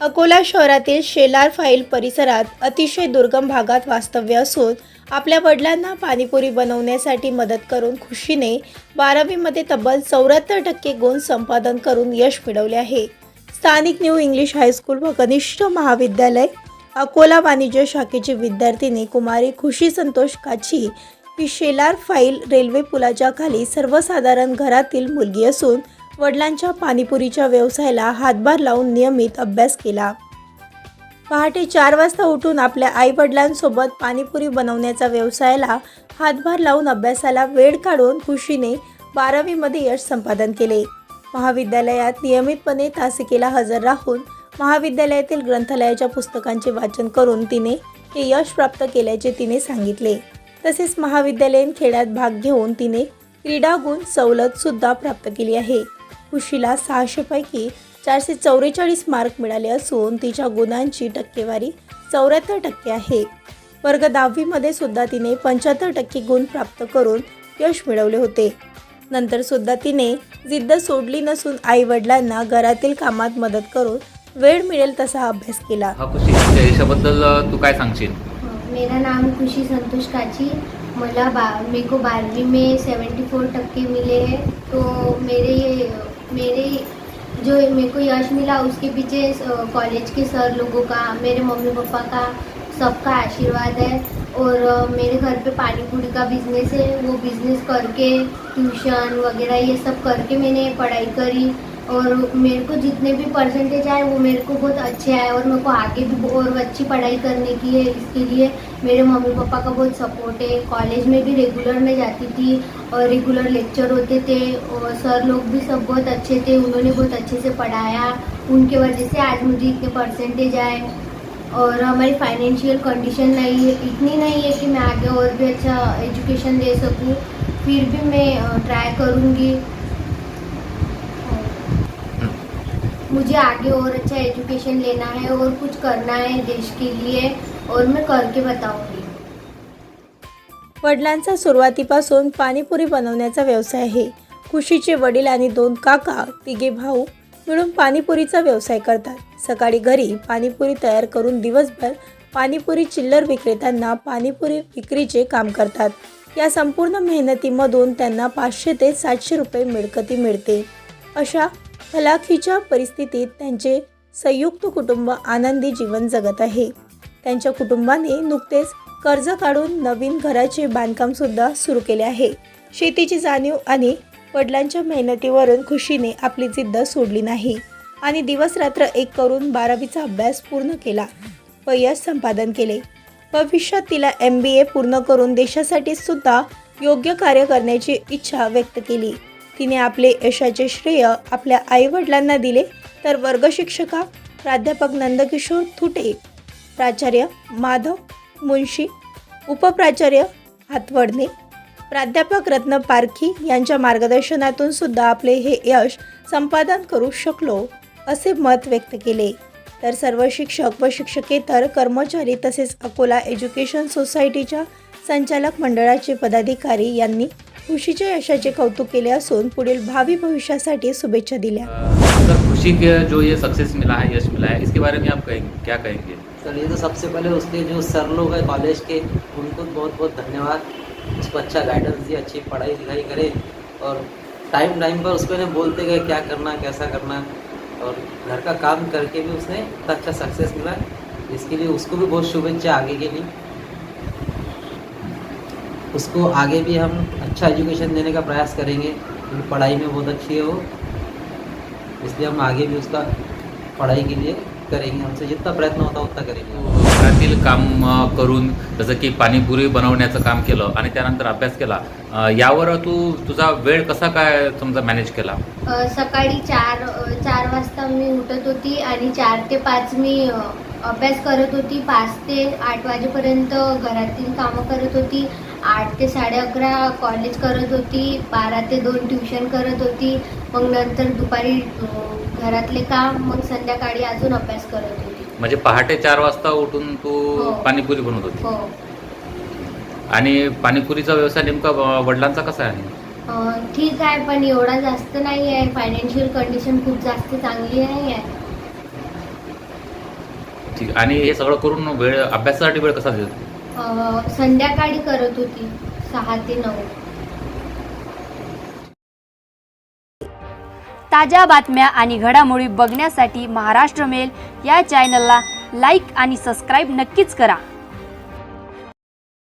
अकोला शहरातील शेलार फाईल परिसरात अतिशय दुर्गम भागात वास्तव्य असून आपल्या वडिलांना पाणीपुरी बनवण्यासाठी मदत करून खुशीने बारावीमध्ये तब्बल चौऱ्याहत्तर टक्के गुण संपादन करून यश मिळवले आहे. स्थानिक न्यू इंग्लिश हायस्कूल व कनिष्ठ महाविद्यालय अकोला वाणिज्य शाखेची विद्यार्थिनी कुमारी खुशी संतोष काची ही शेलार फाईल रेल्वे पुलाच्या खाली सर्वसाधारण घरातील मुलगी असून वडिलांच्या पाणीपुरीच्या व्यवसायाला हातभार लावून नियमित अभ्यास केला. पहाटे चार वाजता उठून आपल्या आई वडिलांसोबत पाणीपुरी बनवण्याचा व्यवसायाला हातभार लावून अभ्यासाला वेळ काढून खुशीने बारावीमध्ये यश संपादन केले. महाविद्यालयात नियमितपणे तासिकेला हजर राहून महाविद्यालयातील ग्रंथालयाच्या पुस्तकांचे वाचन करून तिने हे यश प्राप्त केल्याचे तिने सांगितले. तसेच महाविद्यालयीन खेळात भाग घेऊन तिने क्रीडा गुण सवलतसुद्धा प्राप्त केली आहे. खुशीला सहाशे पैकी चारशे चौवेचाळीस मार्क मिळाले असून तिच्या गुणांची टक्केवारी चौऱ्याहत्तर टक्के आहे. वर्ग दहावीमध्ये सुद्धा तिने पंच्याहत्तर टक्के गुण प्राप्त करून यश मिळवले होते. नंतर सुद्धा तिने जिद्द सोडली नसून आई वडिलांना घरातील कामात मदत करून वेळ मिळेल तसा अभ्यास केला. हा खुशी तुझ्या यशाबद्दल तू काय सांगशील? मेरा नाम खुशी संतोष काची. मला बा मेरे को बारहवीं में सेवेंटी फोर टक्के मिले हैं. तो मेरे ये मेरे, जो मेरे को यश मिला, उसके पीछे कॉलेज के सर लोगों का, मेरे मम्मी पापा का, सबका आशीर्वाद है। और मेरे घर पे पानी पूरी का बिज़नेस है। वो बिज़नेस करके ट्यूशन वगैरह ये सब करके मैंने पढ़ाई करी। और मेरे को जितने भी परसेंटेज आए, वो मेरे को बहुत अच्छे आए और मेरे को आगे भी और अच्छी पढ़ाई करने की है। इसके लिए मेरे मम्मी पापा का बहुत सपोर्ट है। कॉलेज में भी रेगुलर में जाती थी और रेगुलर लेक्चर होते थे और सर लोग भी सब बहुत अच्छे थे। उन्होंने बहुत अच्छे से पढ़ाया। उनके वजह से आज मुझे इतने परसेंटेज आए। और हमारी फाइनेंशियल कंडीशन नहीं है, इतनी नहीं है कि मैं आगे और भी अच्छा एजुकेशन दे सकूँ। फिर भी मैं ट्राई करूँगी। मुझे आगे और अच्छा एजुकेशन लेना है और कुछ करना है देश के लिए और मैं करके बताऊंगी। वडिलांचा सुरुवातीपासून पाणीपुरी बनवण्याचा व्यवसाय आहे. खुशीचे वडील आणि दोन काका तिघे भाऊ मिळून पाणीपुरीचा व्यवसाय करतात. सकाळी घरी पाणीपुरी तयार करून दिवसभर पाणीपुरी चिल्लर विक्रेत्यांना पाणीपुरी विक्रीचे काम करतात. या संपूर्ण मेहनतीमधून त्यांना पाचशे ते सातशे रुपये मिळकती मिळते. अशा हलाखीच्या परिस्थितीत त्यांचे संयुक्त कुटुंब आनंदी जीवन जगत आहे. त्यांच्या कुटुंबाने नुकतेच कर्ज काढून नवीन घराचे बांधकाम सुद्धा सुरू केले आहे. शेतीची जाणीव आणि वडिलांच्या मेहनतीवरून खुशीने आपली जिद्द सोडली नाही आणि दिवस रात्र एक करून बारावीचा अभ्यास पूर्ण केला. व यश संपादन केले. भविष्यात तिला एम बी ए पूर्ण करून देशासाठी सुद्धा योग्य कार्य करण्याची इच्छा व्यक्त केली. तिने आपले यशाचे श्रेय आपल्या आईवडिलांना दिले तर वर्गशिक्षका प्राध्यापक नंदकिशोर थुटे प्राचार्य माधव मुंशी उपप्राचार्य हातवडणे प्राध्यापक रत्न पारखी यांच्या मार्गदर्शनातून सुद्धा आपले हे यश संपादन करू शकलो असे मत व्यक्त केले. तर सर्व शिक्षक व शिक्षकेतर कर्मचारी तसेच अकोला एज्युकेशन सोसायटीच्या संचालक मंडळाचे पदाधिकारी यांनी खुशीच्या यशाचे कौतुक केले असून पुढील भावी भविष्यासाठी शुभेच्छा दिल्या. सर खुशी के जो ये सक्सेस मिला है यश मिला है इसके बारे में आप कहेंगे क्या कहेंगे? सर ये तो सबसे पहले उसके जो सर लोग हैं कॉलेज के उनको बहुत बहुत धन्यवाद। उसको अच्छा गाइडेंस दिया अच्छी पढ़ाई लिखाई करे और टाइम टाइम पर उसको बोलते गए क्या करना कैसा करना। और घर का काम करके भी उसने इतना अच्छा सक्सेस मिला इसके लिए उसको भी बहुत शुभेच्छा आगे के लिए। उसको आगे भी हम अच्छा एजुकेशन देने का प्रयास करेंगे क्योंकि पढ़ाई में बहुत अच्छी है वो। इसलिए हम आगे भी उसका पढ़ाई के लिए करेंगे हमसे जितना प्रयत्न होता उतना करेंगे। घरातील काम करून जसं की पाणीपुरी बनवण्याचं काम केलं आणि त्यानंतर अभ्यास केला यावर तू तुझा वेळ कसा काय समजा मॅनेज केला? सकाळी चार चार वाजता मी उठत होती आणि चार ते पाच मी अभ्यास करत होती. पाच ते आठ वाजेपर्यंत घरातील कामं करत होती. आठ ते साडे अकरा कॉलेज करत होती बारा ते दोन ट्युशन करत होती. मग नंतर दुपारी घरातले काम मग संध्याकाळी अजून अभ्यास करत होती. म्हणजे पहाटे चार वाजता उठून तू हो. पाणीपुरी बनवत होती. हो. आणि पाणीपुरीचा व्यवसाय नेमका वडिलांचा कसा आहे? अ, ठीक आहे पण एवढा जास्त नाही आहे. फायनान्शियल कंडिशन खूप जास्त चांगली नाही आहे. ठीक. आणि हे सगळं करून वेळ अभ्यासासाठी वेळ कसा देतो संध्याकाळी करत होती सहा ते नऊ. ताज्या बातम्या आणि घडामोडी बघण्यासाठी महाराष्ट्र मेल या चॅनलला लाईक आणि सबस्क्राईब नक्कीच करा.